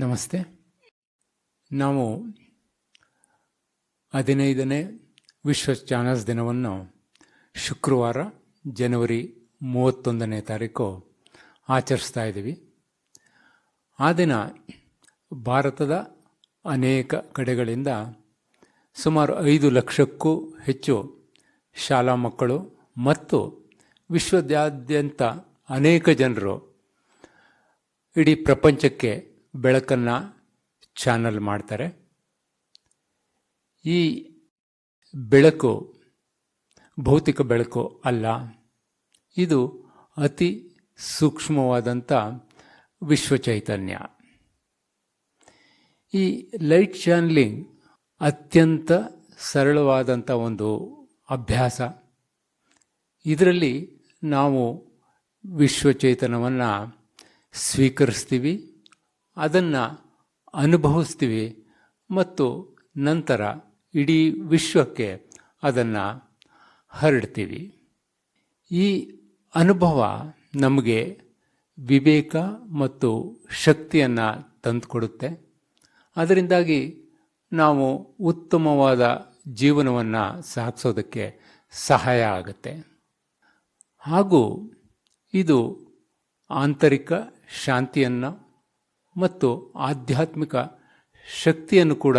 ನಮಸ್ತೆ. ನಾವು ಹದಿನೈದನೇ ವಿಶ್ವ ಚಾನಲ್ಸ್ ದಿನವನ್ನು ಶುಕ್ರವಾರ ಜನವರಿ ಮೂವತ್ತೊಂದನೇ ತಾರೀಕು ಆಚರಿಸ್ತಾ ಇದ್ದೀವಿ. ಆ ದಿನ ಭಾರತದ ಅನೇಕ ಕಡೆಗಳಿಂದ ಸುಮಾರು ಐದು ಲಕ್ಷಕ್ಕೂ ಹೆಚ್ಚು ಶಾಲಾ ಮಕ್ಕಳು ಮತ್ತು ವಿಶ್ವದಾದ್ಯಂತ ಅನೇಕ ಜನರು ಇಡೀ ಪ್ರಪಂಚಕ್ಕೆ ಬೆಳಕನ್ನು ಚಾನಲ್ ಮಾಡ್ತಾರೆ. ಈ ಬೆಳಕು ಭೌತಿಕ ಬೆಳಕು ಅಲ್ಲ, ಇದು ಅತಿ ಸೂಕ್ಷ್ಮವಾದಂಥ ವಿಶ್ವ ಚೈತನ್ಯ. ಈ ಲೈಟ್ ಚಾನಲಿಂಗ್ ಅತ್ಯಂತ ಸರಳವಾದಂಥ ಒಂದು ಅಭ್ಯಾಸ. ಇದರಲ್ಲಿ ನಾವು ವಿಶ್ವಚೇತನವನ್ನು ಸ್ವೀಕರಿಸ್ತೀವಿ. ಅದನ್ನು ಅನುಭವಿಸ್ತೀವಿ ಮತ್ತು ನಂತರ ಇಡೀ ವಿಶ್ವಕ್ಕೆ ಅದನ್ನು ಹರಡ್ತೀವಿ. ಈ ಅನುಭವ ನಮಗೆ ವಿವೇಕ ಮತ್ತು ಶಕ್ತಿಯನ್ನು ತಂದುಕೊಡುತ್ತೆ. ಅದರಿಂದಾಗಿ ನಾವು ಉತ್ತಮವಾದ ಜೀವನವನ್ನು ಸಾಗಿಸೋದಕ್ಕೆ ಸಹಾಯ ಆಗುತ್ತೆ. ಹಾಗೂ ಇದು ಆಂತರಿಕ ಶಾಂತಿಯನ್ನು ಮತ್ತು ಆಧ್ಯಾತ್ಮಿಕ ಶಕ್ತಿಯನ್ನು ಕೂಡ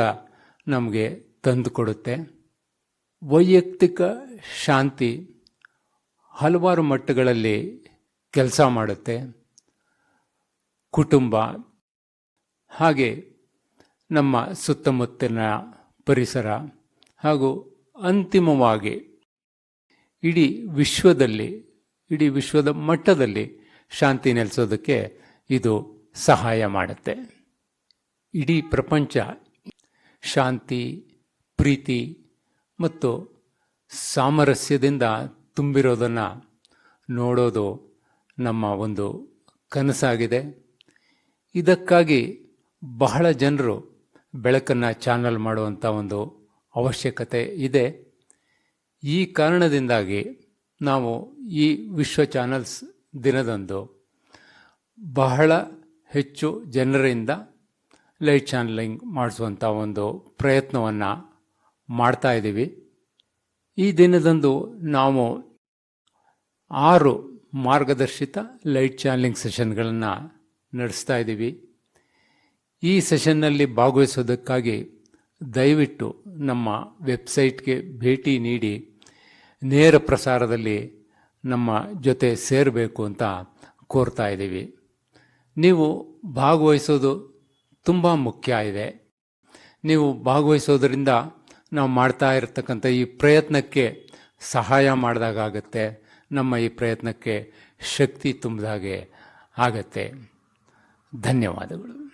ನಮಗೆ ತಂದುಕೊಡುತ್ತೆ. ವೈಯಕ್ತಿಕ ಶಾಂತಿ ಹಲವಾರು ಮಟ್ಟಗಳಲ್ಲಿ ಕೆಲಸ ಮಾಡುತ್ತೆ. ಕುಟುಂಬ, ಹಾಗೆ ನಮ್ಮ ಸುತ್ತಮುತ್ತಲಿನ ಪರಿಸರ ಹಾಗೂ ಅಂತಿಮವಾಗಿ ಇಡೀ ವಿಶ್ವದಲ್ಲಿ, ಇಡೀ ವಿಶ್ವದ ಮಟ್ಟದಲ್ಲಿ ಶಾಂತಿ ನೆಲೆಸೋದಕ್ಕೆ ಇದು ಸಹಾಯ ಮಾಡುತ್ತೆ. ಇಡೀ ಪ್ರಪಂಚ ಶಾಂತಿ, ಪ್ರೀತಿ ಮತ್ತು ಸಾಮರಸ್ಯದಿಂದ ತುಂಬಿರೋದನ್ನು ನೋಡೋದು ನಮ್ಮ ಒಂದು ಕನಸಾಗಿದೆ. ಇದಕ್ಕಾಗಿ ಬಹಳ ಜನರು ಬೆಳಕನ್ನು ಚಾನಲ್ ಮಾಡುವಂಥ ಒಂದು ಅವಶ್ಯಕತೆ ಇದೆ. ಈ ಕಾರಣದಿಂದಾಗಿ ನಾವು ಈ ವಿಶ್ವ ಚಾನಲ್ಸ್ ದಿನದಂದು ಬಹಳ ಹೆಚ್ಚು ಜನರಿಂದ ಲೈಟ್ ಚಾನಲಿಂಗ್ ಮಾಡಿಸುವಂಥ ಒಂದು ಪ್ರಯತ್ನವನ್ನು ಮಾಡ್ತಾ ಇದ್ದೀವಿ. ಈ ದಿನದಂದು ನಾವು ಆರು ಮಾರ್ಗದರ್ಶಿತ ಲೈಟ್ ಚಾನಲಿಂಗ್ ಸೆಷನ್ಗಳನ್ನು ನಡೆಸ್ತಾ ಇದ್ದೀವಿ. ಈ ಸೆಷನ್ನಲ್ಲಿ ಭಾಗವಹಿಸೋದಕ್ಕಾಗಿ ದಯವಿಟ್ಟು ನಮ್ಮ ವೆಬ್ಸೈಟ್ಗೆ ಭೇಟಿ ನೀಡಿ, ನೇರ ಪ್ರಸಾರದಲ್ಲಿ ನಮ್ಮ ಜೊತೆ ಸೇರಬೇಕು ಅಂತ ಕೋರ್ತಾ ಇದ್ದೀವಿ. ನೀವು ಭಾಗವಹಿಸೋದು ತುಂಬ ಮುಖ್ಯ ಇದೆ. ನೀವು ಭಾಗವಹಿಸೋದ್ರಿಂದ ನಾವು ಮಾಡ್ತಾ ಇರತಕ್ಕಂಥ ಈ ಪ್ರಯತ್ನಕ್ಕೆ ಸಹಾಯ ಮಾಡಿದಾಗತ್ತೆ ನಮ್ಮ ಈ ಪ್ರಯತ್ನಕ್ಕೆ ಶಕ್ತಿ ತುಂಬಿದಾಗೆ ಆಗತ್ತೆ. ಧನ್ಯವಾದಗಳು.